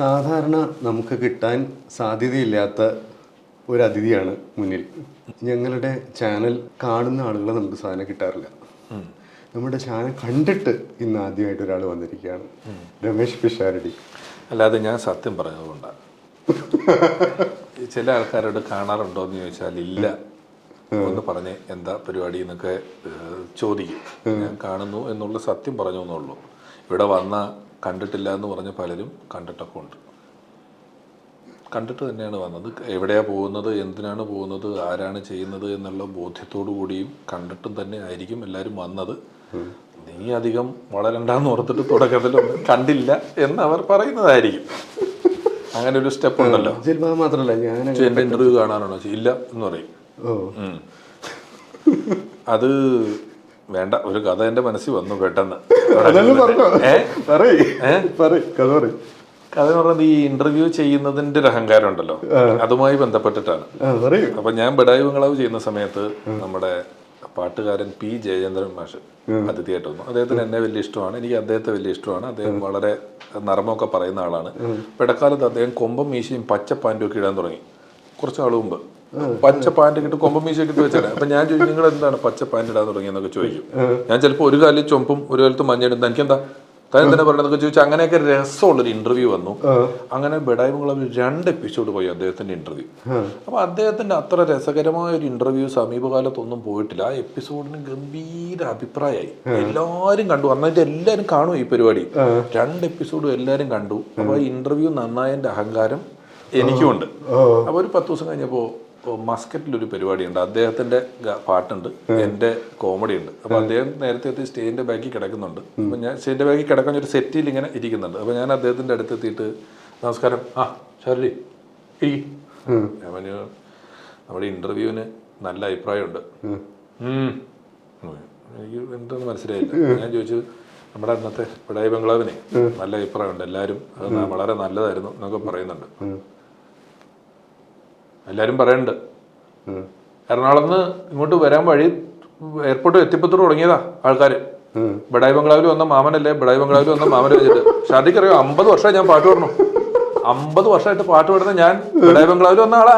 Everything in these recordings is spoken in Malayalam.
സാധാരണ നമുക്ക് കിട്ടാൻ സാധ്യതയില്ലാത്ത ഒരു അതിഥിയാണ് മുന്നിൽ. ഞങ്ങളുടെ ചാനൽ കാണുന്ന ആളുകളെ നമുക്ക് സാധനം കിട്ടാറില്ല. നമ്മുടെ ചാനൽ കണ്ടിട്ട് ഇന്ന് ആദ്യമായിട്ട് ഒരാൾ വന്നിരിക്കുകയാണ് രമേശ് പിഷാരടി. അല്ലാതെ ഞാൻ സത്യം പറഞ്ഞതുകൊണ്ടാണ് ചില ആൾക്കാരോട് കാണാറുണ്ടോ എന്ന് ചോദിച്ചാൽ ഇല്ല. ഒന്ന് പറഞ്ഞ് എന്താ പരിപാടി എന്നൊക്കെ ചോദിക്കും. ഞാൻ കാണുന്നു എന്നുള്ള സത്യം പറഞ്ഞു എന്നുള്ളൂ ഇവിടെ വന്ന കണ്ടിട്ടില്ല എന്ന് പറഞ്ഞ പലരും കണ്ടിട്ടൊക്കെ ഉണ്ട്. കണ്ടിട്ട് തന്നെയാണ് വന്നത്. എവിടെയാ പോകുന്നത് എന്തിനാണ് പോകുന്നത് ആരാണ് ചെയ്യുന്നത് എന്നുള്ള ബോധ്യത്തോടു കൂടിയും കണ്ടിട്ടും തന്നെ ആയിരിക്കും എല്ലാവരും വന്നത്. നീ അധികം വളരണ്ടെന്ന് ഓർത്തിട്ട് തുടക്കത്തിലൊന്നും കണ്ടില്ല എന്ന് അവർ പറയുന്നതായിരിക്കും. അങ്ങനെ ഒരു സ്റ്റെപ്പ് ഉണ്ടല്ലോ. മാത്രമല്ല ഞാൻ എന്റെ ഇന്റർവ്യൂ കാണാനാണോ ഇല്ല എന്ന് പറയും. അത് വേണ്ട ഒരു കഥ എന്റെ മനസ്സിൽ വന്നു പെട്ടെന്ന്. കഥ എന്ന് പറയുന്നത് ഈ ഇന്റർവ്യൂ ചെയ്യുന്നതിന്റെ ഒരു അഹങ്കാരം ഉണ്ടല്ലോ അതുമായി ബന്ധപ്പെട്ടിട്ടാണ്. അപ്പൊ ഞാൻ ബഡായി ബംഗ്ലാവ് ചെയ്യുന്ന സമയത്ത് നമ്മുടെ പാട്ടുകാരൻ പി ജയചന്ദ്രൻ മാഷ് അതിഥിയായിട്ട് വന്നു. അദ്ദേഹത്തിന് എന്നെ വലിയ ഇഷ്ടമാണ്. എനിക്ക് അദ്ദേഹത്തെ വലിയ ഇഷ്ടമാണ്. അദ്ദേഹം വളരെ നർമ്മമൊക്കെ പറയുന്ന ആളാണ്. ഇടക്കാലത്ത് അദ്ദേഹം കൊമ്പം മീശയും പച്ച പാന്റും ഒക്കെ ഇടാൻ തുടങ്ങി. കുറച്ച് നാൾ മുമ്പ്. പച്ച പാന്റ് കിട്ടും കൊമ്പം മീശയൊക്കെ ഇട്ട് വെച്ചാണ് അപ്പൊ ഞാൻ ചോദിച്ചു നിങ്ങൾ എന്താണ് പച്ച പാന്റ് ഇടാൻ തുടങ്ങിയെന്നൊക്കെ ചോദിക്കും. ഞാൻ ചിലപ്പോൾ ഒരു കാലിൽ ചൊമ്പും ഒരു കാലത്ത് മഞ്ഞയിടും എനിക്കെന്താ താൻ തന്നെ പറയണതൊക്കെ ചോദിച്ചാൽ അങ്ങനെയൊക്കെ രസമുള്ളൊരു ഇന്റർവ്യൂ വന്നു. അങ്ങനെ ബെഡായ്മ ക്ലബിൽ രണ്ട് എപ്പിസോഡ് പോയി അദ്ദേഹത്തിന്റെ ഇന്റർവ്യൂ അപ്പൊ അദ്ദേഹത്തിന്റെ അത്ര രസകരമായ ഒരു ഇന്റർവ്യൂ സമീപകാലത്തൊന്നും പോയിട്ടില്ല. ആ എപ്പിസോഡിന് ഗംഭീര അഭിപ്രായമായി. എല്ലാരും കണ്ടു. അന്നിട്ട് എല്ലാരും കാണും ഈ പരിപാടി. രണ്ട് എപ്പിസോഡും എല്ലാരും കണ്ടു. അപ്പൊ ഇന്റർവ്യൂ നന്നായതിന്റെ അഹങ്കാരം എനിക്കുമുണ്ട് അപ്പൊ ഒരു പത്ത് ദിവസം കഴിഞ്ഞപ്പോ മസ്കറ്റിൽ ഒരു പരിപാടിയുണ്ട്. അദ്ദേഹത്തിന്റെ പാട്ടുണ്ട്. എന്റെ കോമഡി ഉണ്ട് അപ്പൊ അദ്ദേഹം നേരത്തെ എത്തി സ്റ്റേജിന്റെ ബാക്കിൽ കിടക്കുന്നുണ്ട്. അപ്പൊ ഞാൻ സ്റ്റേജിന്റെ ബാക്കിൽ കിടക്കാൻ ഒരു സെറ്റിൽ ഇങ്ങനെ ഇരിക്കുന്നുണ്ട്. അപ്പൊ ഞാൻ അദ്ദേഹത്തിന്റെ അടുത്തെത്തിയിട്ട് നമസ്കാരം. ആ ഷാരടി ഈ ഞാൻ പറഞ്ഞു നമ്മുടെ ഇന്റർവ്യൂവിന് നല്ല അഭിപ്രായമുണ്ട്. എനിക്ക് എന്തെന്ന് മനസ്സിലായില്ല. ഞാൻ ചോദിച്ചു നമ്മുടെ അന്നത്തെ പിടായി ബംഗ്ലാവിനെ നല്ല അഭിപ്രായമുണ്ട് എല്ലാവരും. അത് വളരെ നല്ലതായിരുന്നു എന്നൊക്കെ പറയുന്നുണ്ട്. എല്ലാവരും പറയുന്നുണ്ട്. എറണാകുളത്ത് നിന്ന് ഇങ്ങോട്ട് വരാൻ വഴി എയർപോർട്ട് എത്തിപ്പത്തോട് തുടങ്ങിയതാ ആൾക്കാർ ബഡായി ബംഗ്ലാവിൽ വന്ന മാമനല്ലേ? ബഡായി ബംഗ്ലാവിൽ വന്ന മാമനെ വെച്ചിട്ട്. ഷാദിക്ക് അറിയോ അമ്പത് വർഷമായി ഞാൻ പാട്ട് പാടണം അമ്പത് വർഷമായിട്ട് പാട്ട് പാടുന്ന ഞാൻ ബഡായി ബംഗ്ലാവിൽ വന്ന ആളാ.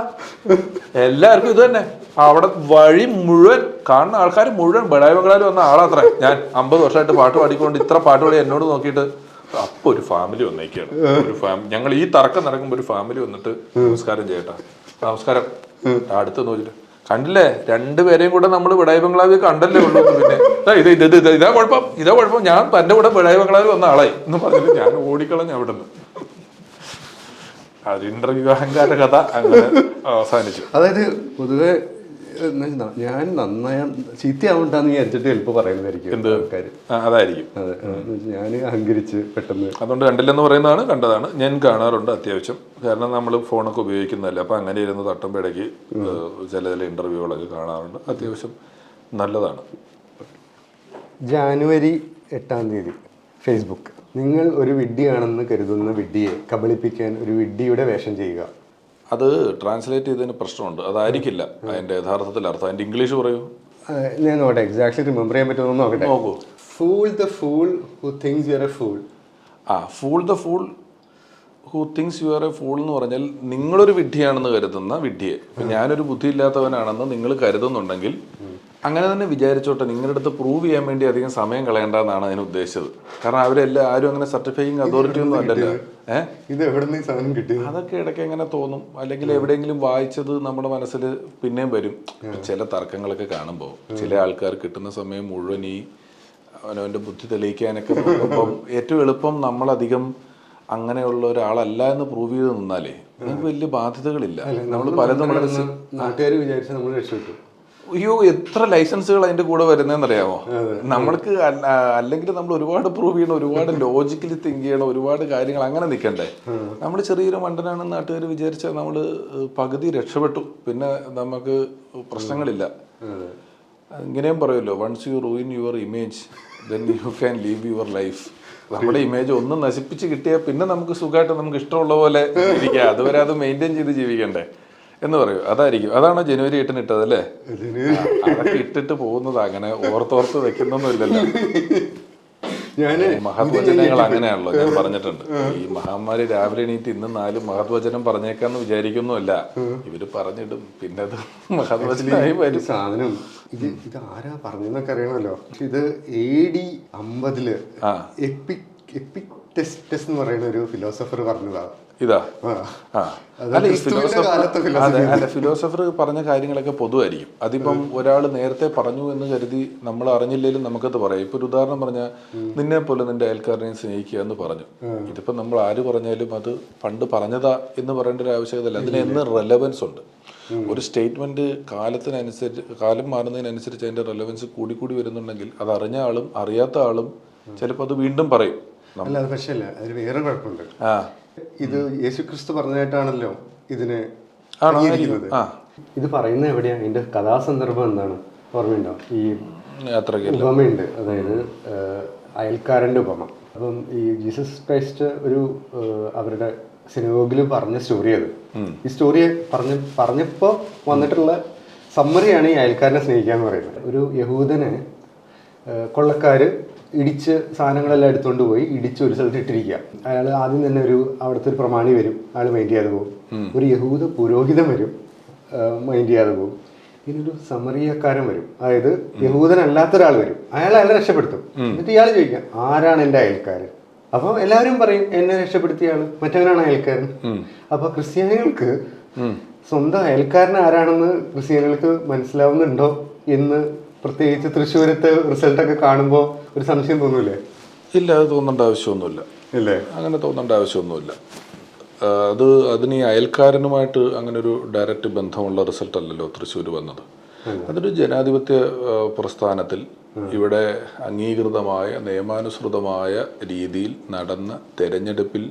എല്ലാവർക്കും ഇത് തന്നെ. അവിടെ വഴി മുഴുവൻ കാണുന്ന ആൾക്കാർ മുഴുവൻ ബഡായി ബംഗ്ലാവിൽ വന്ന ആളാത്രേ ഞാൻ അമ്പത് വർഷമായിട്ട് പാട്ട് പാടിക്കൊണ്ട് ഇത്ര പാട്ട് പാടി എന്നോട് നോക്കിയിട്ട് അപ്പൊ ഒരു ഫാമിലി വന്നേക്കാണ്. ഒരു ഫാമിലി ഞങ്ങൾ ഈ തർക്കം നടക്കുമ്പോൾ ഒരു ഫാമിലി വന്നിട്ട് നമസ്കാരം ചെയ്യട്ടാ. നമസ്കാരം. അടുത്ത് നോക്കിട്ട് കണ്ടില്ലേ? രണ്ടുപേരെയും കൂടെ നമ്മൾ വിടായി ബംഗ്ലാവിൽ കണ്ടല്ലേ ഉള്ളൂ പിന്നെ. ഇത് ഇത് ഇത് ഇത് കുഴപ്പം ഇതാ കുഴപ്പം. ഞാൻ തന്റെ കൂടെ വിടായി ബംഗ്ലാവിൽ വന്ന ആളായി എന്ന് പറഞ്ഞിട്ട് ഞാൻ ഓടിക്കളഞ്ഞ അവിടെ നിന്ന്. അത് ഇന്റർവ്യൂ കഥ അങ്ങനെ അവസാനിച്ചു. അതായത് പൊതുവെ ഞാൻ നന്നായ ചീത്തയാവണ്ടെന്ന് വിചാരിച്ചിട്ട് ചിലപ്പോൾ പറയുന്നതായിരിക്കും ആൾക്കാർ ആ, അതായിരിക്കും. അതെ ഞാൻ അഹങ്കരിച്ച് പെട്ടെന്ന് അതുകൊണ്ട് കണ്ടില്ലെന്ന് പറയുന്നതാണ് കണ്ടതാണ്. ഞാൻ കാണാറുണ്ട് അത്യാവശ്യം. കാരണം നമ്മൾ ഫോണൊക്കെ ഉപയോഗിക്കുന്നതല്ല അപ്പം അങ്ങനെ ഇരുന്ന് തട്ടുമ്പോൾ ഇടയ്ക്ക് ചില ചില ഇന്റർവ്യൂകളൊക്കെ കാണാറുണ്ട്. അത്യാവശ്യം നല്ലതാണ്. ജാനുവരി എട്ടാം തീയതി ഫേസ്ബുക്ക്. നിങ്ങൾ ഒരു വിഡ്ഡിയാണെന്ന് കരുതുന്ന വിഡ്ഢിയെ കബളിപ്പിക്കാൻ ഒരു വിഡ്ഢിയുടെ വേഷം ചെയ്യുക. അത് ട്രാൻസ്ലേറ്റ് ചെയ്തതിന് പ്രശ്നമുണ്ട്. അതായിരിക്കില്ല. അതിന്റെ യഥാർത്ഥത്തിൽ അർത്ഥം. അതിന്റെ ഇംഗ്ലീഷ് പറയൂ. ഞാൻ നോക്കട്ടെ. എക്സാക്ട്ലി റിമെമ്പർ ചെയ്യാൻ പറ്റുമോ നോക്കട്ടെ. നോക്കൂ. Fool the fool who thinks you are a fool ആ fool the fool who thinks you are a fool എന്ന് പറഞ്ഞാൽ നിങ്ങളൊരു വിഡ്ഢിയാണെന്ന് കരുതുന്ന വിഡ്ഢിയെ. ഞാനൊരു ബുദ്ധിയില്ലാത്തവനാണെന്ന് നിങ്ങൾ കരുതുന്നുണ്ടെങ്കിൽ അങ്ങനെ തന്നെ വിചാരിച്ചോട്ടെ നിങ്ങളുടെ അടുത്ത് പ്രൂവ് ചെയ്യാൻ വേണ്ടി അധികം സമയം കളയേണ്ടെന്നാണ് അതിന് ഉദ്ദേശിച്ചത്. കാരണം അവരെല്ലാം ആരും അങ്ങനെ സർട്ടിഫൈയിങ് അതോറിറ്റി ഒന്നും അല്ലല്ലോ. ഏഹ് ഇത് എവിടെ സാധനം കിട്ടി അതൊക്കെ ഇടയ്ക്ക് എങ്ങനെ തോന്നും? അല്ലെങ്കിൽ എവിടെയെങ്കിലും വായിച്ചത് നമ്മുടെ മനസ്സിൽ പിന്നെയും വരും. ചില തർക്കങ്ങളൊക്കെ കാണുമ്പോൾ ചില ആൾക്കാർ കിട്ടുന്ന സമയം മുഴുവൻ ഈ അവനവന്റെ ബുദ്ധി തെളിയിക്കാനൊക്കെ നോക്കുമ്പം ഏറ്റവും എളുപ്പം നമ്മളധികം അങ്ങനെയുള്ള ഒരാളല്ല എന്ന് പ്രൂവ് ചെയ്ത് നിന്നാലേ നമുക്ക് വലിയ ബാധ്യതകളില്ല. നമ്മൾ പലതും നാട്ടുകാർ വിചാരിച്ചാൽ നമ്മൾ രക്ഷപ്പെട്ടു. അയ്യോ എത്ര ലൈസൻസുകൾ അതിന്റെ കൂടെ വരുന്നതെന്ന് അറിയാമോ നമ്മൾക്ക് അല്ലെങ്കിൽ നമ്മൾ ഒരുപാട് പ്രൂവ് ചെയ്യണം ഒരുപാട് ലോജിക്കലി തിങ്ക് ചെയ്യണം ഒരുപാട് കാര്യങ്ങൾ അങ്ങനെ നിൽക്കണ്ടേ? നമ്മൾ ചെറിയൊരു മണ്ടനാണെന്ന് നാട്ടുകാർ വിചാരിച്ചാൽ നമ്മൾ പകുതി രക്ഷപ്പെട്ടു. പിന്നെ നമുക്ക് പ്രശ്നങ്ങളില്ല. ഇങ്ങനെയും പറയുമല്ലോ once you ruin your image then you can leave your life നമ്മുടെ ഇമേജ് ഒന്ന് നശിപ്പിച്ച് കിട്ടിയാൽ പിന്നെ നമുക്ക് സുഖമായിട്ട് നമുക്ക് ഇഷ്ടമുള്ള പോലെ ഇരിക്കാം അതുവരെ അത് മെയിന്റെയിൻ ചെയ്ത് ജീവിക്കണ്ടേ? എന്ന് പറയൂ. അതായിരിക്കും. അതാണ് ജനുവരി എട്ടിന് ഇട്ടത് അല്ലേ? അതൊക്കെ ഇട്ടിട്ട് പോകുന്നത് അങ്ങനെ ഓർത്തോർത്ത് വെക്കുന്നൊന്നുമില്ലല്ലോ. മഹത്വചനങ്ങൾ അങ്ങനെയാണല്ലോ. ഞാൻ പറഞ്ഞിട്ടുണ്ട്. ഈ മഹാമാരി രാവിലെ എണീറ്റ് ഇന്ന് നാല് മഹത്വചനം പറഞ്ഞേക്കാന്ന് വിചാരിക്കുന്നുമല്ല. ഇവർ പറഞ്ഞിടും. പിന്നെ അത് മഹത്വചനായി വരും. സാധനം ഇത് ഇത് ആരാ പറഞ്ഞെന്നൊക്കെ അറിയണല്ലോ ഇത് എ ഡി അമ്പതിൽ. എപ്പിക് എപ്പിക് ടെസ്റ്റ് എന്ന് പറയുന്ന ഒരു ഫിലോസഫർ പറഞ്ഞതാ. ഇതാ. അല്ല ഈ ഫിലോസഫർ അതെ അല്ല ഫിലോസഫർ പറഞ്ഞ കാര്യങ്ങളൊക്കെ പൊതുവായിരിക്കും. അതിപ്പം ഒരാൾ നേരത്തെ പറഞ്ഞു എന്ന് കരുതി നമ്മൾ അറിഞ്ഞില്ലെങ്കിലും നമുക്കത് പറയാം. ഇപ്പൊ ഒരു ഉദാഹരണം പറഞ്ഞാൽ നിന്നെ പോലെ നിന്റെ അയൽക്കാരനെയും സ്നേഹിക്കുക എന്ന് പറഞ്ഞു. ഇതിപ്പോ നമ്മൾ ആര് പറഞ്ഞാലും അത് പണ്ട് പറഞ്ഞതാ എന്ന് പറയേണ്ട ഒരു ആവശ്യകതയില്ല. അതിന് എന്ന് റെലവൻസ് ഉണ്ട്. ഒരു സ്റ്റേറ്റ്മെന്റ് കാലത്തിനനുസരിച്ച് കാലം മാറുന്നതിനനുസരിച്ച് അതിന്റെ റെലവൻസ് കൂടി കൂടി വരുന്നുണ്ടെങ്കിൽ അത് അറിഞ്ഞ ആളും അറിയാത്ത ആളും ചിലപ്പോൾ അത് വീണ്ടും പറയും. അല്ല അത് പക്ഷേ അതിന് വേറെ കുഴപ്പമുണ്ട്. ഇത് യേശുക്രിസ്തു പറഞ്ഞതായിട്ടാണല്ലോ ഇതിനെ ആണോ? അംഗീകരിക്കുന്നത്. ആ. ഇത് പറയുന്നത് എവിടെയാ? ഇതിന്റെ കഥാസന്ദർഭം എന്താണ്? ഓർമ്മയുണ്ടോ? ഈ ഉപമയുണ്ട്. അതായത് അയൽക്കാരന്റെ ഉപമ. അപ്പം ഈ ജീസസ് ക്രൈസ്റ്റ് ഒരു അവരുടെ സിനിമോഗിൽ പറഞ്ഞ സ്റ്റോറി അത് ഈ സ്റ്റോറി പറഞ്ഞ പറഞ്ഞപ്പോ വന്നിട്ടുള്ള സമ്മറിയാണ് ഈ അയൽക്കാരനെ സ്നേഹിക്കുക എന്ന് പറയുന്നത്. ഒരു യഹൂദനെ ആഹ്, കൊള്ളക്കാര് ഇടിച്ച് സാധനങ്ങളെല്ലാം എടുത്തുകൊണ്ട് പോയി ഇടിച്ച് ഒരു സ്ഥലത്ത് ഇട്ടിരിക്കുക അയാൾ ആദ്യം തന്നെ ഒരു അവിടുത്തെ ഒരു പ്രമാണി വരും. അയാൾ മൈൻഡ് ചെയ്യാതെ പോകും. ഒരു യഹൂദ പുരോഹിതൻ വരും. മൈൻഡ് ചെയ്യാതെ പോകും. പിന്നെ ഒരു സമറിയക്കാരൻ വരും. അതായത് യഹൂദനല്ലാത്ത ഒരാൾ വരും. അയാൾ അയാളെ രക്ഷപ്പെടുത്തും എന്നിട്ട് ഇയാൾ ചോദിക്കാം ആരാണ് എന്റെ അയൽക്കാരൻ? അപ്പൊ എല്ലാവരും പറയും എന്നെ രക്ഷപ്പെടുത്തിയ ആൾ. മറ്റവനാണ് അയൽക്കാരൻ. അപ്പൊ ക്രിസ്ത്യാനികൾക്ക് സ്വന്തം അയൽക്കാരൻ ആരാണെന്ന് ക്രിസ്ത്യാനികൾക്ക് മനസ്സിലാവുന്നുണ്ടോ എന്ന് പ്രത്യേകിച്ച് തൃശ്ശൂരത്തെ റിസൾട്ടൊക്കെ കാണുമ്പോൾ ഒരു സംശയം തോന്നൂലേ? ഇല്ല അത് തോന്നേണ്ട ആവശ്യമൊന്നുമില്ല. ഇല്ലേ? അങ്ങനെ തോന്നേണ്ട ആവശ്യമൊന്നുമില്ല. അത് അതിന് ഈ അയൽക്കാരനുമായിട്ട് അങ്ങനെ ഒരു ഡയറക്റ്റ് ബന്ധമുള്ള റിസൾട്ട് അല്ലല്ലോ തൃശ്ശൂർ വന്നത്. അതൊരു ജനാധിപത്യ പ്രസ്ഥാനത്തിൽ ഇവിടെ അംഗീകൃതമായ നിയമാനുസൃതമായ രീതിയിൽ നടന്ന തെരഞ്ഞെടുപ്പിൽ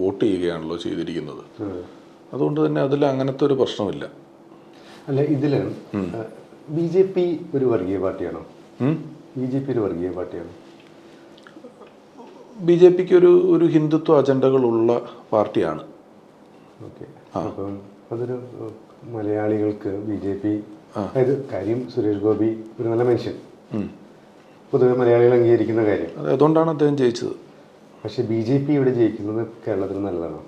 വോട്ട് ചെയ്യുകയാണല്ലോ ചെയ്തിരിക്കുന്നത്. അതുകൊണ്ട് തന്നെ അതിൽ അങ്ങനത്തെ ഒരു പ്രശ്നമില്ല. അല്ല ഇതിൽ ബി ജെ പി ഒരു വർഗീയ പാർട്ടിയാണോ? ബി ജെ പി ഒരു വർഗീയ പാർട്ടിയാണോ? ബി ജെ പിക്ക് ഒരു ഒരു ഹിന്ദുത്വ അജണ്ടകളുള്ള പാർട്ടിയാണ്. ഓക്കെ. അപ്പം അതൊരു മലയാളികൾക്ക് ബി ജെ പി അതായത് കാര്യം സുരേഷ് ഗോപി ഒരു നല്ല മനുഷ്യൻ. പൊതുവെ മലയാളികൾ അംഗീകരിക്കുന്ന കാര്യം. അതുകൊണ്ടാണ് അദ്ദേഹം ജയിച്ചത്. പക്ഷെ ബി ജെ പി ഇവിടെ ജയിക്കുന്നത് കേരളത്തിൽ നല്ലതാണോ.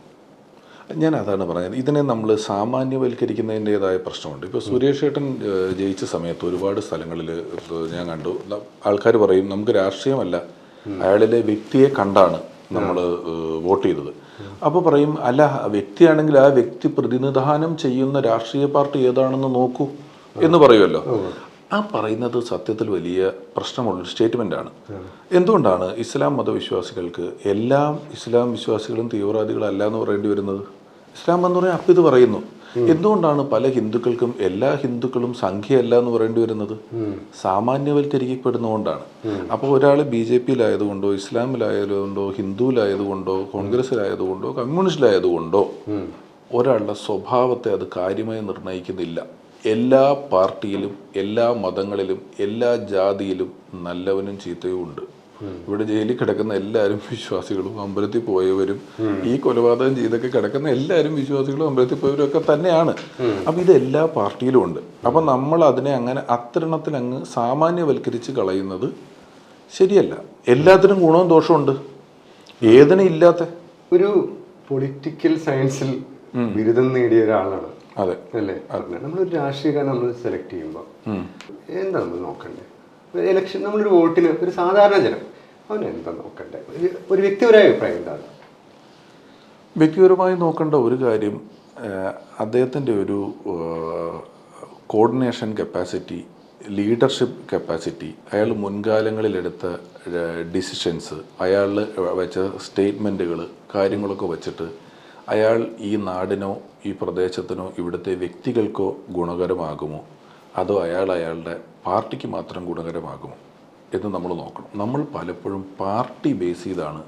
ഞാൻ അതാണ് പറഞ്ഞത്. ഇതിനെ നമ്മൾ സാമാന്യവൽക്കരിക്കുന്നതിന്റെതായ പ്രശ്നമുണ്ട്. ഇപ്പോൾ സുരേഷ് ഏട്ടൻ ജയിച്ച സമയത്ത് ഒരുപാട് സ്ഥലങ്ങളിൽ ഞാൻ കണ്ടു. ആൾക്കാർ പറയും നമുക്ക് രാഷ്ട്രീയമല്ല. അയാളിലെ വ്യക്തിയെ കണ്ടാണ് നമ്മൾ വോട്ട് ചെയ്തത്. അപ്പോൾ പറയും അല്ല വ്യക്തിയാണെങ്കിൽ ആ വ്യക്തി പ്രതിനിധാനം ചെയ്യുന്ന രാഷ്ട്രീയ പാർട്ടി ഏതാണെന്ന് നോക്കൂ. എന്ന് പറയുമല്ലോ. ആ പറയുന്നത് സത്യത്തിൽ വലിയ പ്രശ്നമുള്ളൊരു സ്റ്റേറ്റ്മെന്റ് ആണ് എന്തുകൊണ്ടാണ് ഇസ്ലാം മതവിശ്വാസികൾക്ക് എല്ലാം ഇസ്ലാം വിശ്വാസികളും തീവ്രവാദികളല്ല എന്ന് പറയേണ്ടി വരുന്നത്? ഇസ്ലാം എന്ന് പറഞ്ഞാൽ അപ്പം ഇത് പറയുന്നു. എന്തുകൊണ്ടാണ് പല ഹിന്ദുക്കൾക്കും എല്ലാ ഹിന്ദുക്കളും സംഖ്യയല്ല എന്ന് പറയേണ്ടി വരുന്നത്? സാമാന്യവൽക്കരിക്കപ്പെടുന്നതുകൊണ്ടാണ്. അപ്പോൾ ഒരാൾ ബി ജെ പിയിലായതുകൊണ്ടോ ഇസ്ലാമിലായതുകൊണ്ടോ ഹിന്ദുവിലായതുകൊണ്ടോ കോൺഗ്രസ്സിലായതുകൊണ്ടോ കമ്മ്യൂണിസ്റ്റിലായതുകൊണ്ടോ ഒരാളുടെ സ്വഭാവത്തെ അത് കാര്യമായി നിർണയിക്കുന്നില്ല എല്ലാ പാർട്ടിയിലും എല്ലാ മതങ്ങളിലും എല്ലാ ജാതിയിലും നല്ലവനും ചീത്തയും ഉണ്ട്. ഇവിടെ ജയിലിൽ കിടക്കുന്ന എല്ലാവരും വിശ്വാസികളും അമ്പലത്തിൽ പോയവരും ഈ കൊലപാതകം ചെയ്തൊക്കെ കിടക്കുന്ന എല്ലാവരും വിശ്വാസികളും അമ്പലത്തിൽ പോയവരും ഒക്കെ തന്നെയാണ്. അപ്പൊ ഇത് എല്ലാ പാർട്ടിയിലും ഉണ്ട്. അപ്പൊ നമ്മൾ അതിനെ അങ്ങനെ അത്തരണത്തിൽ അങ്ങ് സാമാന്യവൽക്കരിച്ച് കളയുന്നത് ശരിയല്ല. എല്ലാത്തിനും ഗുണവും ദോഷമുണ്ട് ഏതിനും ഇല്ലാത്ത ഒരു പൊളിറ്റിക്കൽ സയൻസിൽ ബിരുദം നേടിയ ഒരാളാണ്. അതെ. അല്ലേ? നമ്മളൊരു രാഷ്ട്രീയക്കാരൻ നമ്മൾ സെലക്ട് ചെയ്യുമ്പോൾ എന്താ നമ്മൾ നോക്കണ്ടേ? ഇലക്ഷൻ നമ്മളൊരു വോട്ടിന് ഒരു സാധാരണ ജനം അവൻ എന്താ നോക്കണ്ടേ ഒരു വ്യക്തിപരമായ അഭിപ്രായം എന്താണ്? വ്യക്തിപരമായി നോക്കേണ്ട ഒരു കാര്യം അദ്ദേഹത്തിന്റെ ഒരു കോർഡിനേഷൻ കപ്പാസിറ്റി ലീഡർഷിപ്പ് കപ്പാസിറ്റി അയാൾ മുൻകാലങ്ങളിലെടുത്ത ഡിസിഷൻസ് അയാൾ വെച്ച സ്റ്റേറ്റ്മെന്റുകൾ കാര്യങ്ങളൊക്കെ വെച്ചിട്ട് അയാൾ ഈ നാടിനോ ഈ പ്രദേശത്തിനോ ഇവിടുത്തെ വ്യക്തികൾക്കോ ഗുണകരമാകുമോ? അതോ അയാൾ അയാളുടെ പാർട്ടിക്ക് മാത്രം ഗുണകരമാകുമോ? എന്ന് നമ്മൾ നോക്കണം. നമ്മൾ പലപ്പോഴും പാർട്ടി ബേസ് ചെയ്താണ്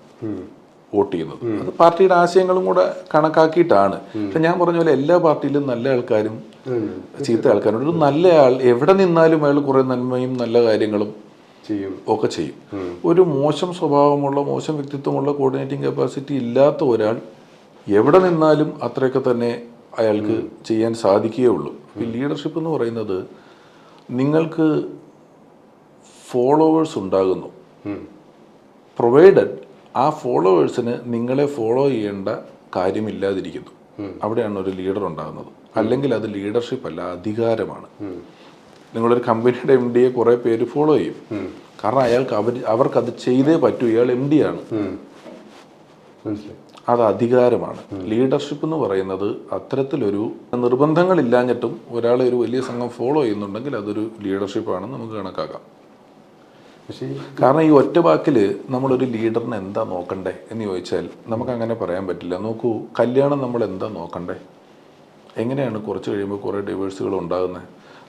വോട്ട് ചെയ്യുന്നത്. അത് പാർട്ടിയുടെ ആശയങ്ങളും കൂടെ കണക്കാക്കിയിട്ടാണ്. പക്ഷെ ഞാൻ പറഞ്ഞ പോലെ എല്ലാ പാർട്ടിയിലും നല്ല ആൾക്കാരും ചീത്ത ആൾക്കാരും ഒരു നല്ലയാൾ ആൾ എവിടെ നിന്നാലും അയാൾ കുറെ നന്മയും നല്ല കാര്യങ്ങളും ചെയ്യും. ഒക്കെ ചെയ്യും. ഒരു മോശം സ്വഭാവമുള്ള മോശം വ്യക്തിത്വമുള്ള കോർഡിനേറ്റിംഗ് കപ്പാസിറ്റി ഇല്ലാത്ത ഒരാൾ എവിടെ നിന്നാലും അത്രയൊക്കെ തന്നെ അയാൾക്ക് ചെയ്യാൻ സാധിക്കുകയുള്ളൂ ഈ ലീഡർഷിപ്പ് എന്ന് പറയുന്നത് നിങ്ങൾക്ക് ഫോളോവേഴ്സ് ഉണ്ടാകുന്നു. പ്രൊവൈഡഡ് ആ ഫോളോവേഴ്സിന് നിങ്ങളെ ഫോളോ ചെയ്യേണ്ട കാര്യമില്ലാതിരിക്കുന്നു. അവിടെയാണ് ഒരു ലീഡർ ഉണ്ടാകുന്നത്. അല്ലെങ്കിൽ അത് ലീഡർഷിപ്പ് അല്ല അധികാരമാണ്. നിങ്ങളൊരു കമ്പനിയുടെ എം ഡിയെ കുറേ പേര് ഫോളോ ചെയ്യും. കാരണം അയാൾക്ക് അവർ അവർക്ക് അത് ചെയ്തേ പറ്റൂ. ഇയാൾ എം ഡി ആണ്. അത് അധികാരമാണ്. ലീഡർഷിപ്പ് എന്ന് പറയുന്നത് അത്തരത്തിലൊരു നിർബന്ധങ്ങളില്ലാഞ്ഞിട്ടും ഒരാളെ ഒരു വലിയ സംഘം ഫോളോ ചെയ്യുന്നുണ്ടെങ്കിൽ അതൊരു ലീഡർഷിപ്പാണെന്ന് നമുക്ക് കണക്കാക്കാം. പക്ഷേ കാരണം ഈ ഒറ്റ വാക്കിൽ നമ്മളൊരു ലീഡറിനെ എന്താ നോക്കണ്ടേ എന്ന് ചോദിച്ചാൽ നമുക്ക് അങ്ങനെ പറയാൻ പറ്റില്ല. നോക്കൂ കല്യാണം നമ്മൾ എന്താ നോക്കണ്ടേ? എങ്ങനെയാണ് കുറച്ച് കഴിയുമ്പോൾ കുറേ ഡിവേഴ്സുകൾ ഉണ്ടാകുന്നത്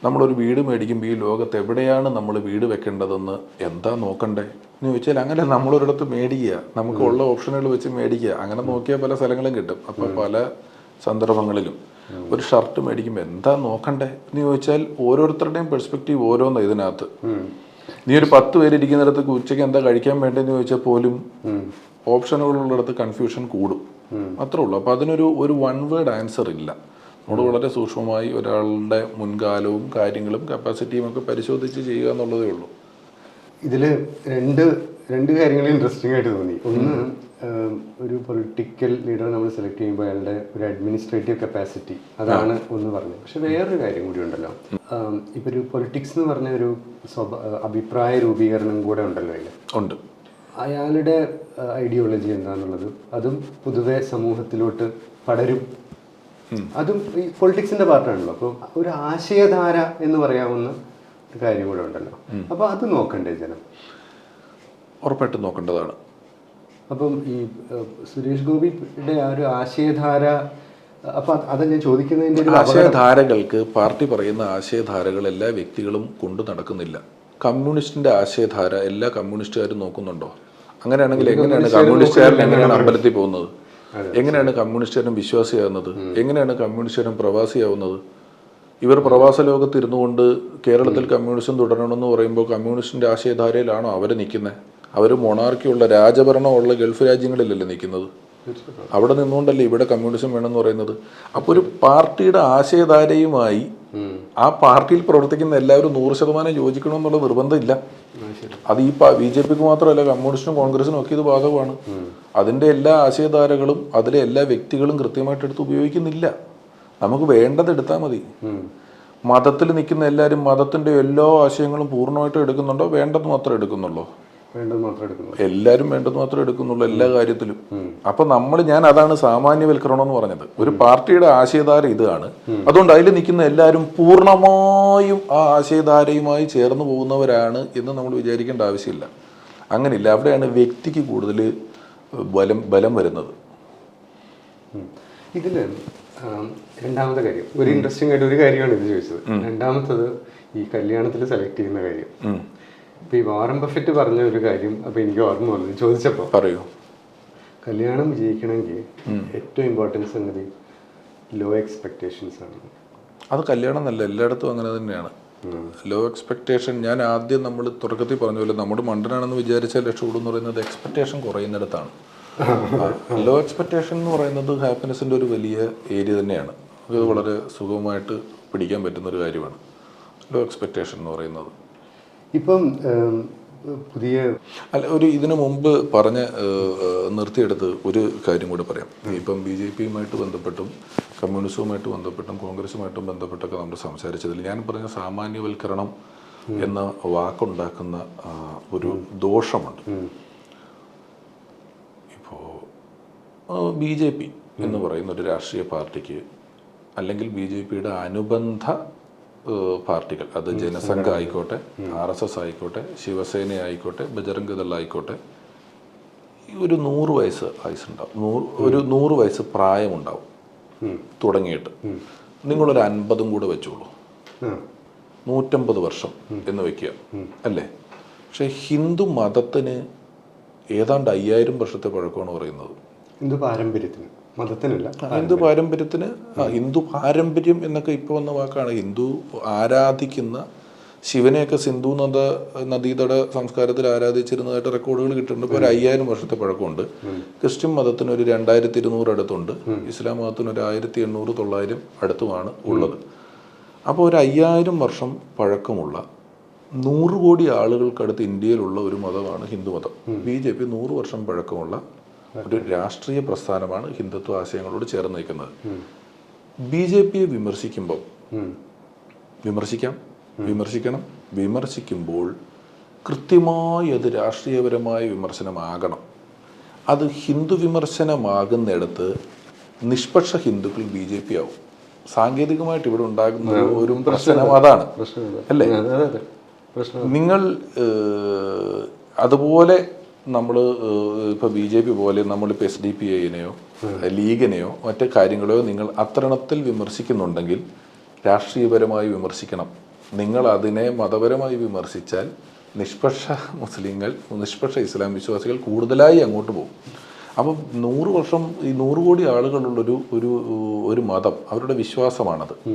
നമ്മളൊരു വീട് മേടിക്കുമ്പോൾ ഈ ലോകത്ത് എവിടെയാണ് നമ്മൾ വീട് വെക്കേണ്ടതെന്ന് എന്താ നോക്കണ്ടേ? എന്ന് ചോദിച്ചാൽ അങ്ങനെ നമ്മളൊരിടത്ത് മേടിക്കുക. നമുക്ക് ഉള്ള ഓപ്ഷനുകൾ വെച്ച് മേടിക്കുക. അങ്ങനെ നോക്കിയാൽ പല സ്ഥലങ്ങളും കിട്ടും. അപ്പോൾ പല സന്ദർഭങ്ങളിലും. ഒരു ഷർട്ട് മേടിക്കുമ്പോൾ എന്താ നോക്കണ്ടേ? എന്ന് ചോദിച്ചാൽ ഓരോരുത്തരുടെയും പെർസ്പെക്റ്റീവ് ഓരോന്ന് ഇതിനകത്ത്. നീ ഒരു പത്ത് പേര് ഇരിക്കുന്നിടത്ത് ഉച്ചയ്ക്ക് എന്താ കഴിക്കാൻ വേണ്ടതെന്ന് ചോദിച്ചാൽ പോലും ഓപ്ഷനുകളുള്ളിടത്ത് കൺഫ്യൂഷൻ കൂടും. അത്രേ ഉള്ളൂ. അപ്പോൾ അതിനൊരു ഒരു വൺ വേർഡ് ആൻസർ ഇല്ല. നമ്മൾ വളരെ സൂക്ഷ്മമായി ഒരാളുടെ മുൻകാലവും കാര്യങ്ങളും കപ്പാസിറ്റിയും ഒക്കെ പരിശോധിച്ച് ചെയ്യുക എന്നുള്ളതേ ഉള്ളൂ. ഇതിൽ രണ്ട് രണ്ട് കാര്യങ്ങൾ ഇൻട്രസ്റ്റിംഗ് ആയിട്ട് തോന്നി. ഒന്ന് ഒരു പൊളിറ്റിക്കൽ ലീഡർ നമ്മൾ സെലക്ട് ചെയ്യുമ്പോൾ അയാളുടെ ഒരു അഡ്മിനിസ്ട്രേറ്റീവ് കപ്പാസിറ്റി അതാണ് ഒന്ന് പറഞ്ഞത്. പക്ഷെ വേറൊരു കാര്യം കൂടി ഉണ്ടല്ലോ. ഇപ്പൊ ഒരു പൊളിറ്റിക്സ് എന്ന് പറഞ്ഞ ഒരു അഭിപ്രായ രൂപീകരണം കൂടെ ഉണ്ടല്ലോ അതിൽ ഉണ്ട്. അയാളുടെ ഐഡിയോളജി എന്താണെന്നുള്ളത് അതും പൊതുവെ സമൂഹത്തിലോട്ട് പടരും. അതും ഈ പൊളിറ്റിക്സിന്റെ പാർട്ടാണല്ലോ. അപ്പോൾ ഒരു ആശയധാര എന്ന് പറയാവുന്ന ഒരു കാര്യം കൂടെ ഉണ്ടല്ലോ. അപ്പൊ അത് നോക്കണ്ടേ ജനം? ഉറപ്പായിട്ടും നോക്കേണ്ടതാണ്. അപ്പം ഈ സുരേഷ് ഗോപിയുടെ ആ ഒരു ആശയധാര അപ്പൊ അത് ഞാൻ ചോദിക്കുന്നതിന്റെ ആശയധാരകൾക്ക് പാർട്ടി പറയുന്ന ആശയധാരകൾ എല്ലാ വ്യക്തികളും കൊണ്ടു നടക്കുന്നില്ല. കമ്മ്യൂണിസ്റ്റിന്റെ ആശയധാര എല്ലാ കമ്മ്യൂണിസ്റ്റുകാരും നോക്കുന്നുണ്ടോ? അങ്ങനെയാണെങ്കിൽ എങ്ങനെയാണ് കമ്മ്യൂണിസ്റ്റുകാരൻ എങ്ങനെയാണ് അമ്പലത്തിൽ പോകുന്നത്? എങ്ങനെയാണ് കമ്മ്യൂണിസ്റ്റുകാരൻ വിശ്വാസിയാകുന്നത്? എങ്ങനെയാണ് കമ്മ്യൂണിസ്റ്റുകാരൻ പ്രവാസിയാവുന്നത്? ഇവർ പ്രവാസ ലോകത്ത് ഇരുന്നു കൊണ്ട് കേരളത്തിൽ കമ്മ്യൂണിസം തുടരണമെന്ന് പറയുമ്പോൾ കമ്മ്യൂണിസ്റ്റിന്റെ ആശയധാരയിലാണോ അവർ നിൽക്കുന്നത് അവർ മൊണാർക്കിയുള്ള രാജഭരണമുള്ള ഗൾഫ് രാജ്യങ്ങളിലല്ലേ നിൽക്കുന്നത്? അവിടെ നിന്നുകൊണ്ടല്ലേ ഇവിടെ കമ്മ്യൂണിസം വേണമെന്ന് പറയുന്നത്? അപ്പോൾ ഒരു പാർട്ടിയുടെ ആശയധാരയുമായി ആ പാർട്ടിയിൽ പ്രവർത്തിക്കുന്ന എല്ലാവരും നൂറ് ശതമാനം യോജിക്കണമെന്നുള്ള നിർബന്ധമില്ല. അത് ഈ ബി ജെ പിക്ക് മാത്രമല്ല കമ്മ്യൂണിസ്റ്റിനും കോൺഗ്രസിനും ഒക്കെ ഇത് ബാധകമാണ് അതിന്റെ എല്ലാ ആശയധാരകളും അതിലെ എല്ലാ വ്യക്തികളും കൃത്യമായിട്ട് എടുത്ത് ഉപയോഗിക്കുന്നില്ല. നമുക്ക് വേണ്ടത് എടുത്താൽ മതി. മതത്തിൽ നിൽക്കുന്ന എല്ലാവരും മതത്തിന്റെ എല്ലാ ആശയങ്ങളും പൂർണമായിട്ടും എടുക്കുന്നുണ്ടോ? വേണ്ടത് മാത്രം എടുക്കുന്നുള്ളൂ. എല്ലാവരും വേണ്ടത് മാത്രം എടുക്കുന്നുള്ളൂ എല്ലാ കാര്യത്തിലും. അപ്പൊ നമ്മൾ ഞാൻ അതാണ് സാമാന്യവൽക്കരണം എന്ന് പറഞ്ഞത്. ഒരു പാർട്ടിയുടെ ആശയധാര ഇതാണ്. അതുകൊണ്ട് അതിൽ നിൽക്കുന്ന എല്ലാവരും പൂർണമായും ആ ആശയധാരയുമായി ചേർന്ന് പോകുന്നവരാണ് എന്ന് നമ്മൾ വിചാരിക്കേണ്ട ആവശ്യമില്ല. അങ്ങനെയില്ല. അവിടെയാണ് വ്യക്തിക്ക് കൂടുതൽ ബലം ബലം വരുന്നത്. ഇതിൽ രണ്ടാമത്തെ കാര്യം. ഒരു ഇൻട്രസ്റ്റിംഗ് ആയിട്ട് ഒരു കാര്യമാണ് ഇത് ചോദിച്ചത്. രണ്ടാമത്തത് ഈ കല്യാണത്തിൽ സെലക്ട് ചെയ്യുന്ന കാര്യം. ഇപ്പൊ ഈ വാറൻ ബഫറ്റ് പറഞ്ഞ ഒരു കാര്യം അപ്പൊ എനിക്ക് ഓർമ്മ വന്നു ചോദിച്ചപ്പോ പറയൂ. കല്യാണം വിജയിക്കണമെങ്കിൽ ഏറ്റവും ഇമ്പോർട്ടൻസ് സംഗതി ലോ എക്സ്പെക്ടേഷൻസ് ആണ്. അത് കല്യാണം എന്നല്ല എല്ലായിടത്തും അങ്ങനെ തന്നെയാണ്. ലോ എക്സ്പെക്ടേഷൻ ഞാൻ ആദ്യം നമ്മൾ തുടക്കത്തിൽ പറഞ്ഞ പോലെ നമ്മുടെ മണ്ടനാണെന്ന് വിചാരിച്ചാൽ രക്ഷപ്പെടും എന്ന് പറയുന്നത് എക്സ്പെക്ടേഷൻ കുറയുന്നിടത്താണ്. ലോ എക്സ്പെക്ടേഷൻ എന്ന് പറയുന്നത് ഹാപ്പിനെസ്സിന്റെ ഒരു വലിയ ഏരിയ തന്നെയാണ്. അത് വളരെ സുഖമായിട്ട് പിടിക്കാൻ പറ്റുന്ന ഒരു കാര്യമാണ്. ലോ എക്സ്പെക്ടേഷൻ എന്ന് പറയുന്നത്. ഇപ്പം പുതിയ അല്ല ഒരു ഇതിനു മുമ്പ് പറഞ്ഞ് നിർത്തിയെടുത്ത് ഒരു കാര്യം കൂടി പറയാം. ഇപ്പം ബി ജെ പിയുമായിട്ട് ബന്ധപ്പെട്ടും കമ്മ്യൂണിസവുമായിട്ട് ബന്ധപ്പെട്ടും കോൺഗ്രസുമായിട്ടും ബന്ധപ്പെട്ടൊക്കെ നമ്മൾ സംസാരിച്ചതിൽ ഞാൻ പറഞ്ഞ സാമാന്യവൽക്കരണം എന്ന വാക്കുണ്ടാക്കുന്ന ഒരു ദോഷമുണ്ട്. ഇപ്പോൾ ബി ജെ പി എന്ന് പറയുന്ന ഒരു രാഷ്ട്രീയ പാർട്ടിക്ക് അല്ലെങ്കിൽ ബി ജെ പിയുടെ അനുബന്ധ പാർട്ടികൾ. അത് ജനസംഘ ആയിക്കോട്ടെ ആർ എസ് എസ് ആയിക്കോട്ടെ ശിവസേന ആയിക്കോട്ടെ ബജറംഗ് ദൾ ആയിക്കോട്ടെ ഒരു നൂറ് വയസ്സ് വയസ്സുണ്ടാവും നൂറ് ഒരു നൂറ് വയസ്സ് പ്രായമുണ്ടാവും. തുടങ്ങിയിട്ട്. നിങ്ങളൊരു അൻപതും കൂടെ വെച്ചോളൂ. നൂറ്റമ്പത് വർഷം എന്ന് വെക്കുക. അല്ലേ? പക്ഷേ ഹിന്ദു മതത്തിന് ഏതാണ്ട് അയ്യായിരം വർഷത്തെ പഴക്കമാണ് പറയുന്നത്. ഹിന്ദു പാരമ്പര്യത്തിന്. മതത്തിനല്ല ഹിന്ദു പാരമ്പര്യത്തിന് ഹിന്ദു പാരമ്പര്യം എന്നൊക്കെ ഇപ്പോൾ വന്ന വാക്കാണ്. ഹിന്ദു ആരാധിക്കുന്ന ശിവനെയൊക്കെ സിന്ധു നദ നദീതട സംസ്കാരത്തിൽ ആരാധിച്ചിരുന്നതായിട്ട് റെക്കോർഡുകൾ കിട്ടുന്നുണ്ട്. ഇപ്പോൾ ഒരു അയ്യായിരം വർഷത്തെ പഴക്കമുണ്ട്. ക്രിസ്ത്യൻ മതത്തിന് ഒരു രണ്ടായിരത്തി ഇരുന്നൂറ് അടുത്തുണ്ട് ഇസ്ലാം മതത്തിന് ഒരു ആയിരത്തി എണ്ണൂറ് തൊള്ളായിരം അടുത്തുമാണ് ഉള്ളത്. അപ്പോൾ ഒരു അയ്യായിരം വർഷം പഴക്കമുള്ള നൂറ് കോടി ആളുകൾക്കടുത്ത് ഇന്ത്യയിലുള്ള ഒരു മതമാണ് ഹിന്ദുമതം ബി ജെ പി നൂറ് വർഷം പഴക്കമുള്ള ഒരു രാഷ്ട്രീയ പ്രസ്ഥാനമാണ് ഹിന്ദുത്വ ആശയങ്ങളോട് ചേർന്ന് നിൽക്കുന്നത്. ബി ജെ പിയെ വിമർശിക്കുമ്പോൾ വിമർശിക്കാം വിമർശിക്കണം. വിമർശിക്കുമ്പോൾ കൃത്യമായി അത് രാഷ്ട്രീയപരമായ വിമർശനമാകണം. അത് ഹിന്ദു വിമർശനമാകുന്നിടത്ത് നിഷ്പക്ഷ ഹിന്ദുക്കൾ ബി ജെ പി ആവും. സാങ്കേതികമായിട്ട് ഇവിടെ ഉണ്ടാകുന്ന ഒരു- പ്രശ്നം അതാണ്. അല്ലേ? നിങ്ങൾ അതുപോലെ നമ്മൾ ഇപ്പോൾ ബി ജെ പി പോലെ നമ്മളിപ്പോൾ എസ് ഡി പി ഐനെയോ ലീഗിനെയോ മറ്റ് കാര്യങ്ങളെയോ നിങ്ങൾ അത്രണത്തിൽ വിമർശിക്കുന്നുണ്ടെങ്കിൽ രാഷ്ട്രീയപരമായി വിമർശിക്കണം. നിങ്ങൾ അതിനെ മതപരമായി വിമർശിച്ചാൽ നിഷ്പക്ഷ മുസ്ലിങ്ങൾ നിഷ്പക്ഷ ഇസ്ലാം വിശ്വാസികൾ കൂടുതലായി അങ്ങോട്ട് പോകും. അപ്പം നൂറ് വർഷം ഈ നൂറ് കോടി ആളുകളുള്ളൊരു ഒരു ഒരു മതം അവരുടെ വിശ്വാസമാണത്.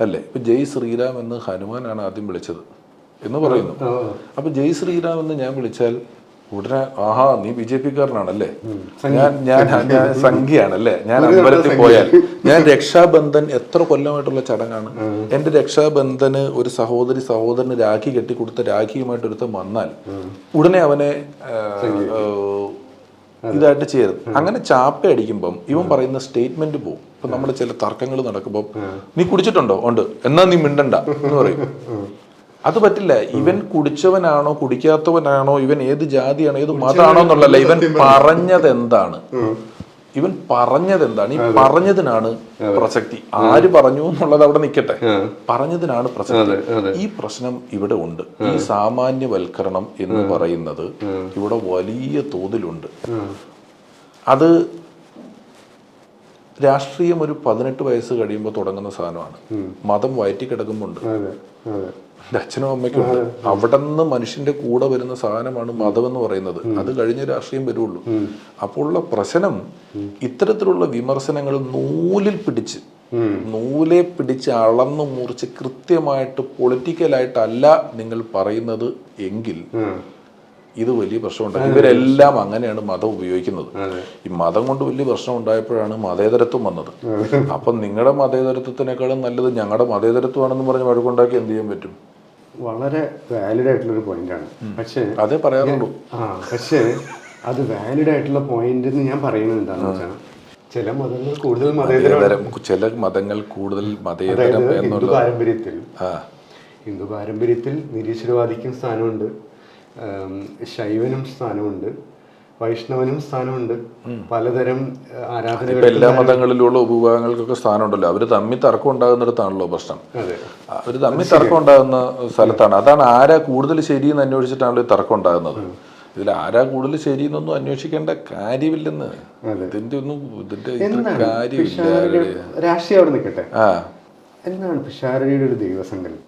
അല്ലേ? ഇപ്പം ജയ് ശ്രീരാം എന്ന് ഹനുമാനാണ് ആദ്യം വിളിച്ചത് എന്ന് പറയുന്നു. അപ്പം ജയ് ശ്രീരാം എന്ന് ഞാൻ വിളിച്ചാൽ ഉടനെ ആഹാ നീ ബി ജെ പിക്കാരനാണല്ലേ? ഞാൻ ഞാൻ ഞാൻ സംഖ്യയാണല്ലേ ഞാൻ അമ്പലത്തിൽ പോയാൽ. ഞാൻ രക്ഷാബന്ധൻ എത്ര കൊല്ലമായിട്ടുള്ള ചടങ്ങാണ്. എന്റെ രക്ഷാബന്ധന് ഒരു സഹോദരി സഹോദരന് രാഖി കെട്ടി കൊടുത്ത രാഖിയുമായിട്ട് ഒരുത്തം വന്നാൽ ഉടനെ അവനെ ഇതായിട്ട് ചെയ്യരുത്. അങ്ങനെ ചാപ്പ അടിക്കുമ്പം ഇവൻ പറയുന്ന സ്റ്റേറ്റ്മെന്റ് പോകും ഇപ്പൊ നമ്മുടെ ചില തർക്കങ്ങൾ നടക്കുമ്പോൾ നീ കുടിച്ചിട്ടുണ്ടോ? ഉണ്ട്. എന്നാ നീ മിണ്ടണ്ട എന്ന് പറയും. അത് പറ്റില്ല. ഇവൻ കുടിച്ചവനാണോ കുടിക്കാത്തവനാണോ ഇവൻ ഏത് ജാതിയാണോ ഏത് മതമാണോ എന്നുള്ളല്ല ഇവൻ പറഞ്ഞത് എന്താണ്? ഇവൻ പറഞ്ഞത് എന്താണ് ഈ പറഞ്ഞതിനാണ് പ്രസക്തി. ആര് പറഞ്ഞു എന്നുള്ളത് അവിടെ നിൽക്കട്ടെ പറഞ്ഞതിനാണ് പ്രസക്തി. ഈ പ്രശ്നം ഇവിടെ ഉണ്ട്. ഈ സാമാന്യവൽക്കരണം എന്ന് പറയുന്നത് ഇവിടെ വലിയ തോതിലുണ്ട്. അത് രാഷ്ട്രീയം ഒരു പതിനെട്ട് വയസ്സ് കഴിയുമ്പോൾ തുടങ്ങുന്ന സാധനമാണ്. മതം വയറ്റി കിടക്കുമ്പോണ്ട് അതെ അതെ. എന്റെ അച്ഛനും അമ്മയ്ക്കും ഉണ്ട്. അവിടെ നിന്ന് മനുഷ്യന്റെ കൂടെ വരുന്ന സാധനമാണ് മതം എന്ന് പറയുന്നത് അത് കഴിഞ്ഞ രാഷ്ട്രീയം വരുള്ളൂ അപ്പോൾ ഉള്ള പ്രശ്നം ഇത്തരത്തിലുള്ള വിമർശനങ്ങൾ നൂലിൽ പിടിച്ച് നൂലെ പിടിച്ച് അളന്ന് മുറിച്ച് കൃത്യമായിട്ട് പൊളിറ്റിക്കലായിട്ടല്ല നിങ്ങൾ പറയുന്നത് എങ്കിൽ ഇത് വലിയ പ്രശ്നമുണ്ടായി ഇവരെല്ലാം അങ്ങനെയാണ് മതം ഉപയോഗിക്കുന്നത്. ഈ മതം കൊണ്ട് വലിയ പ്രശ്നം ഉണ്ടായപ്പോഴാണ് മതേതരത്വം വന്നത്. അപ്പം നിങ്ങളുടെ മതേതരത്വത്തിനേക്കാളും നല്ലത് ഞങ്ങളുടെ മതേതരത്വമാണെന്ന് പറഞ്ഞ് വഴക്കുണ്ടാക്കി എന്ത് ചെയ്യാൻ പറ്റും? വളരെ വാലിഡ് ആയിട്ടുള്ളൊരു പോയിന്റാണ് പക്ഷേ അതേ പറയാറുള്ളൂ ആ പക്ഷേ അത് വാലിഡ് ആയിട്ടുള്ള പോയിന്റ് എന്ന് ഞാൻ പറയുന്നത് എന്താണെന്ന് വെച്ചാൽ ചില മതങ്ങൾ കൂടുതൽ മതേതരം ചില മതങ്ങൾ കൂടുതൽ മതേതരം ഹിന്ദു പാരമ്പര്യത്തിൽ. ഹിന്ദു പാരമ്പര്യത്തിൽ നിരീശ്വരവാദിക്കും സ്ഥാനമുണ്ട്. ശൈവനും സ്ഥാനമുണ്ട്. വൈഷ്ണവനും സ്ഥാനമുണ്ട്. പലതരം ആരാധന എല്ലാ മതങ്ങളിലുള്ള ഉപവിഭാഗങ്ങൾക്കൊക്കെ സ്ഥാനമുണ്ടല്ലോ. അവർ തമ്മിൽ തർക്കം ഉണ്ടാകുന്നിടത്താണല്ലോ പ്രശ്നം. അവർ തമ്മിൽ തർക്കം ഉണ്ടാകുന്ന സ്ഥലത്താണ്. അതാണ് ആരാ കൂടുതൽ ശരി എന്ന് അന്വേഷിച്ചിട്ടാണല്ലോ ഈ തർക്കം ഉണ്ടാകുന്നത്. ഇതിൽ ആരാ കൂടുതൽ ശരിയെന്നൊന്നും അന്വേഷിക്കേണ്ട കാര്യമില്ലെന്ന്. ഇതിന്റെ ഒന്നും ഇതിന്റെ കാര്യമില്ല രാഷ്ട്രീയം അവിടെ നിൽക്കട്ടെ. ആ. എന്താണ് പിഷാരടിയുടെ ഒരു ദൈവസങ്കല്പം?